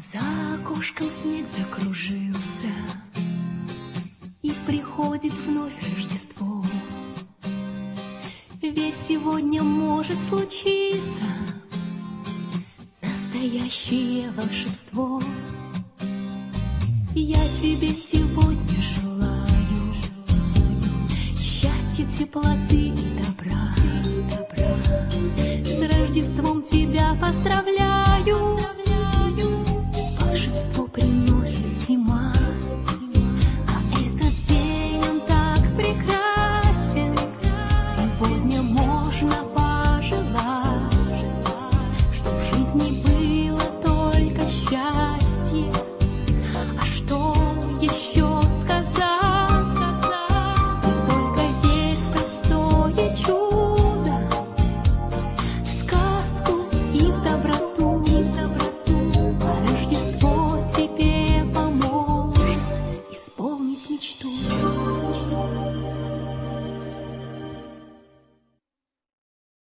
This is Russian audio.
За окошком снег закружился, И приходит вновь Рождество. Ведь сегодня может случиться Настоящее волшебство. Я тебе сегодня желаю Счастья, теплоты и добра. С Рождеством тебя поздравляю мечту.